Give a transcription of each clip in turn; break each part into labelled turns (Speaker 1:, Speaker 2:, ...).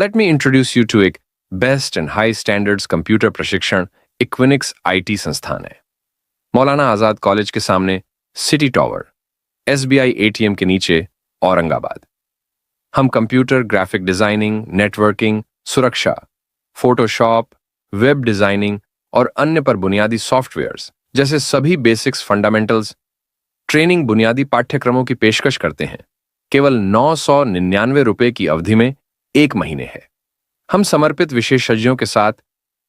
Speaker 1: Let me introduce you to एक best and high standards computer प्रशिक्षण Equinix IT संस्थान है। मौलाना आज़ाद कॉलेज के सामने सिटी टॉवर एसबीआई एटीएम के नीचे औरंगाबाद। हम कंप्यूटर ग्राफिक डिज़ाइनिंग नेटवर्किंग सुरक्षा फोटोशॉप वेब डिज़ाइनिंग और अन्य पर बुनियादी सॉफ्टवेयर्स जैसे सभी बेसिक्स फंडामेंटल्स ट्रेनिंग बुनियादी पाठ्यक्रमों की पेशकश करते हैं। केवल नौ सौ निन्यानवे रुपए की अवधि में एक महीने है। हम समर्पित विशेषज्ञों के साथ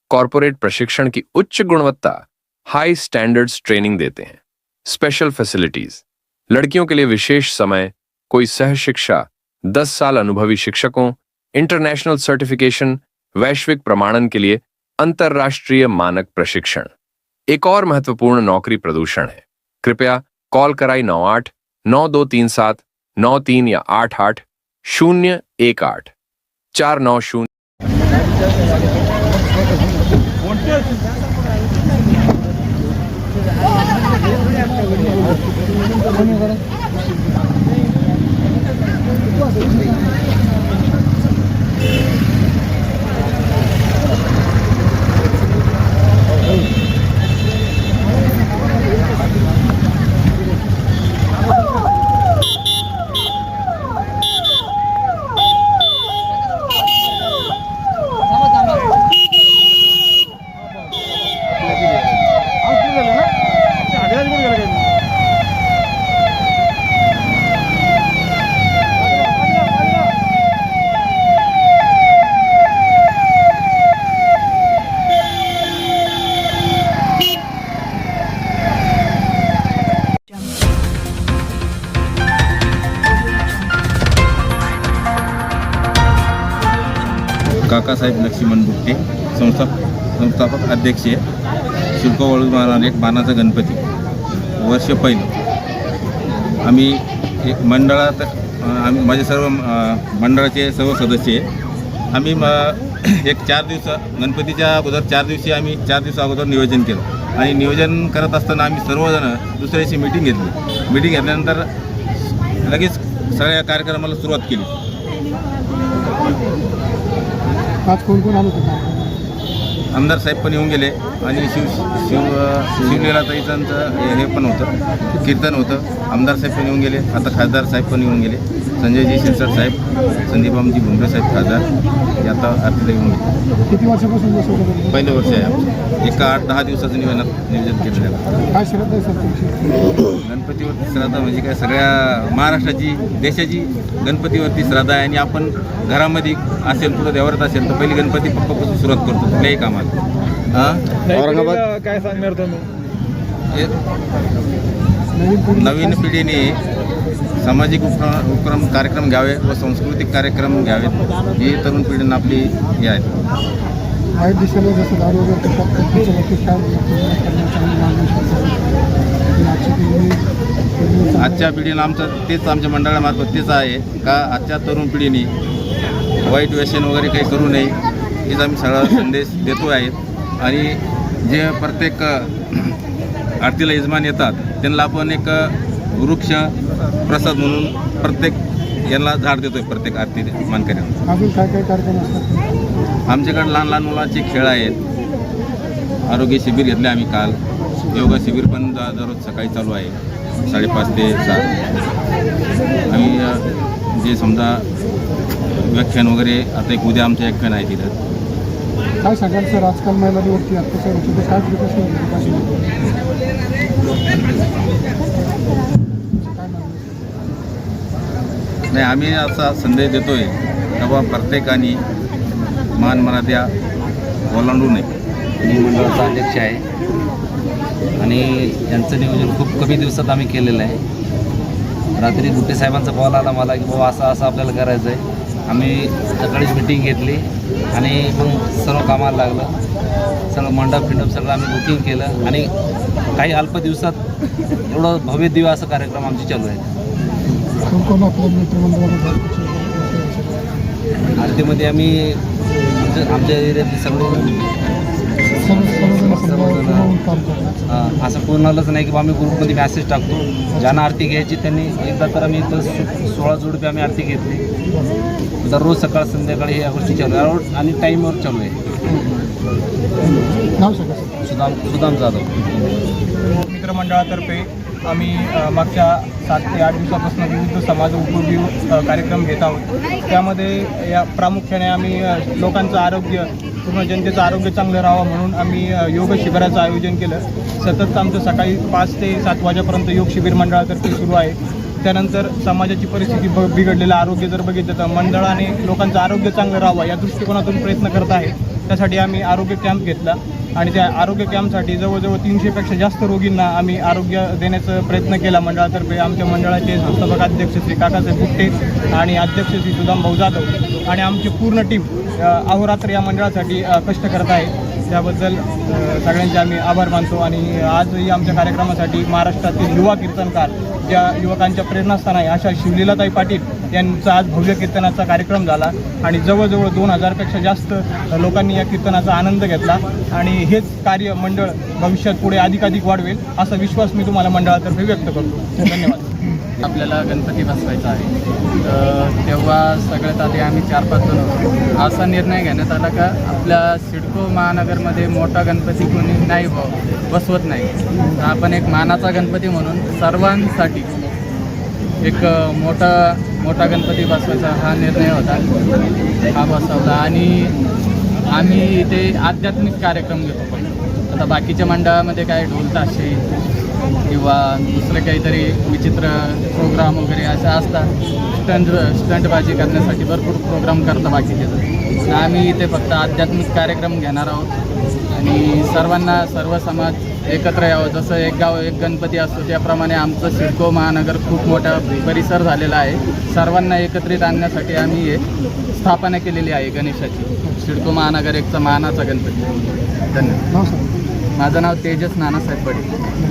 Speaker 1: कॉरपोरेट प्रशिक्षण की उच्च गुणवत्ता हाई स्टैंडर्ड्स ट्रेनिंग देते हैं। स्पेशल फैसिलिटीज़ लड़कियों के लिए विशेष समय, कोई सह शिक्षा, दस साल अनुभवी शिक्षकों इंटरनेशनल सर्टिफिकेशन वैश्विक प्रमाणन के लिए अंतर्राष्ट्रीय मानक प्रशिक्षण। एक और महत्वपूर्ण नौकरी प्रदूषण है। कृपया कॉल कराई नौ आठ, नौ दो तीन सात, नौ तीन या आठ आठ, शून्य एक आठ। चार नौ शून्य.
Speaker 2: काकासाहेब लक्ष्मण बुट्टे संस्था संस्थापक अध्यक्ष आहे शुल्क वळू महाराज एक मानाचा गणपती. वर्ष पहिलं. आम्ही एक मंडळात आम्ही माझे सर्व मंडळाचे सर्व सदस्य आहे आम्ही म एक चार दिवस गणपतीच्या अगोदर चार दिवशी आम्ही चार दिवसा अगोदर नियोजन केलं. आणि नियोजन करत असताना आम्ही सर्वजण दुसऱ्या दिवशी मीटिंग घेतली. मीटिंग घेतल्यानंतर लगेच सगळ्या कार्यक्रमाला सुरुवात केली.
Speaker 3: आज कोण कोण आलं होतं?
Speaker 2: आमदार साहेब पण येऊन गेले. आणि शिव शिव शिवलीला ताईचांचं हे पण होतं. कीर्तन होतं. आमदार साहेब पण येऊन गेले. आता खासदार साहेब पण येऊन गेले. संजयजी शिरसाट साहेब संदीपामजी भुमरे साहेब खासदार. हे आता आरतीला येऊन गेले.
Speaker 3: किती वर्षापासून होतं
Speaker 2: पहिलं वर्ष आहे आमचं. एका आठ दहा दिवसाचं नियोजन नियोजन केलेलं आहे.
Speaker 3: काय आहे सर तुमची?
Speaker 2: गणपतीवरती श्राद्ध म्हणजे काय? सगळ्या महाराष्ट्राची देशाची गणपतीवरती श्राद्ध आहे आणि आपण घरामध्ये असेल कुठं देवरात असेल तर पहिली गणपती बाप्पापासून सुरुवात करतो कुठल्याही कामाला हां?
Speaker 3: औरंगाबाद? काय सांगणार तुम्ही? नवीन पिढी
Speaker 2: नवीन पिढीने सामाजिक उपक्रम उपक्रम कार्यक्रम घ्यावे व सांस्कृतिक कार्यक्रम घ्यावेत. ही तरुण पिढीनं आपली हे आहेत
Speaker 3: दिशेला जसं दारू वगैरे
Speaker 2: आजच्या पिढीनं आमचं तेच आमच्या मंडळामार्फत तेच आहे का आजच्या तरुण पिढीने वाईट व्यसन वगैरे काही करू नये हेच आम्ही सगळा संदेश देतो आहेत आणि जे प्रत्येक आरतीला यजमान येतात त्यांना आपण एक वृक्ष प्रसाद म्हणून प्रत्येक यांना झाड देतोय प्रत्येक आरती मानकऱ्यांना आमच्याकडे लहान लहान मुलांचे खेळ आहेत. आरोग्य शिबिर घेतले आम्ही काल. योगा शिबिर पण द- दररोज सकाळी चालू आहे. साडेपाच ते सात. आम्ही जे समजा व्याख्यान वगैरे आता एक उद्या आमचं व्याख्यान आहे तिथं.
Speaker 3: काय सांगाल सर? आजकाल महिलांवरती अत्याचार होतो काय?
Speaker 2: नाही आम्ही असा संदेश देतोय का बा प्रत्येकाने मान मर्यादा ओलांडू नये.
Speaker 4: मी मंडळाचा अध्यक्ष आहे. आणि यांचं नियोजन खूप कमी दिवसात आम्ही केलेलं आहे. रात्री गुट्टे साहेबांचा कॉल आला मला की बाबा असं असं आपल्याला करायचं आहे. आम्ही सकाळीच मिटिंग घेतली आणि मग सर्व कामाला लागलं. सगळं मंडप फिंडप सगळं आम्ही बुकिंग केलं आणि काही अल्प दिवसात एवढं भव्य दिव्य असा कार्यक्रम आमचे चालू आहे आरतीमध्ये आम्ही आमच्या आमच्या एरियातले सगळे असं कोणालाच नाही की बा आम्ही ग्रुपमध्ये मॅसेज टाकतो. ज्यांना आरती घ्यायची त्यांनी एकदा तर आम्ही इथं सोळा जोडपे आम्ही आरती घेतली. दररोज सकाळ संध्याकाळी या गोष्टी चालू आहे. आणि टाईमवर चालू आहे. सुदाम सुदाम जाधव.
Speaker 5: मित्रमंडळातर्फे आम्ही मागच्या सात ते आठ दिवसापासून विविध समाज उपयोगी कार्यक्रम घेत आहोत. त्यामध्ये या प्रामुख्याने आम्ही लोकांचं आरोग्य पूर्ण जनतेचं आरोग्य चांगलं राहावं म्हणून आम्ही योग शिबिराचं आयोजन केलं. सतत आमचं सकाळी पाच ते सात वाजेपर्यंत योग शिबिर मंडळातर्फे सुरू आहे. त्यानंतर समाजाची परिस्थिती ब बिघडलेलं आरोग्य जर बघितलं तर मंडळाने लोकांचं आरोग्य चांगलं राहावं या दृष्टिकोनातून प्रयत्न करत आहे. त्यासाठी आम्ही आरोग्य कॅम्प घेतला आणि त्या आरोग्य कॅम्पसाठी जवळजवळ तीनशेपेक्षा जास्त रोगींना आम्ही आरोग्य देण्याचा प्रयत्न केला मंडळातर्फे. आमच्या मंडळाचे संस्थापक अध्यक्ष श्री काकासाहेब गुट्टे आणि अध्यक्ष श्री सुदाम भाऊ जाधव आणि आमची पूर्ण टीम अहोरात्र या मंडळासाठी कष्ट करत आहे त्याबद्दल सगळ्यांचे आम्ही आभार मानतो आणि आजही आमच्या कार्यक्रमासाठी महाराष्ट्रातील युवा कीर्तनकार ज्या युवकांच्या प्रेरणास्थान आहे अशा शिवलीलाताई पाटील यांचा आज भव्य कीर्तनाचा कार्यक्रम झाला. आणि जवळजवळ दोन हजारपेक्षा जास्त लोकांनी या कीर्तनाचा आनंद घेतला. आणि हेच कार्य मंडळ भविष्यात पुढे अधिकाधिक वाढवेल असा विश्वास मी तुम्हाला मंडळातर्फे व्यक्त करतो. धन्यवाद.
Speaker 6: आपल्याला गणपती बसवायचा आहे. तर तेव्हा सगळ्यात आधी आम्ही चार पाच जण होतो. असा निर्णय घेण्यात आला का आपल्या सिडको महानगरमध्ये मोठा गणपती कोणी नाही बसवत नाही. आपण एक मानाचा गणपती म्हणून सर्वांसाठी एक मोठा मोठा गणपती बसवायचा हा निर्णय होता. हा बसवला आणि आम्ही इथे आध्यात्मिक कार्यक्रम घेतो पण. आता बाकीच्या मंडळामध्ये काय ढोल ताशे किंवा दुसरं काहीतरी विचित्र प्रोग्राम वगैरे असं असतात. स्टंट स्टंटबाजी करण्यासाठी भरपूर प्रोग्राम करतात बाकीचे. तर आम्ही इथे फक्त आध्यात्मिक कार्यक्रम घेणार आहोत. आणि सर्वांना सर्व समाज एकत्र यावं. जसं एक गाव एक गणपती असतो त्याप्रमाणे आमचं सिडको महानगर खूप मोठा परिसर झालेला आहे. सर्वांना एकत्रित आणण्यासाठी आम्ही हे स्थापना केलेली आहे गणेशाची. सिडको महानगर एकचा मानाचा गणपती. धन्यवाद. माझं नाव तेजस नानासाहेब पटेल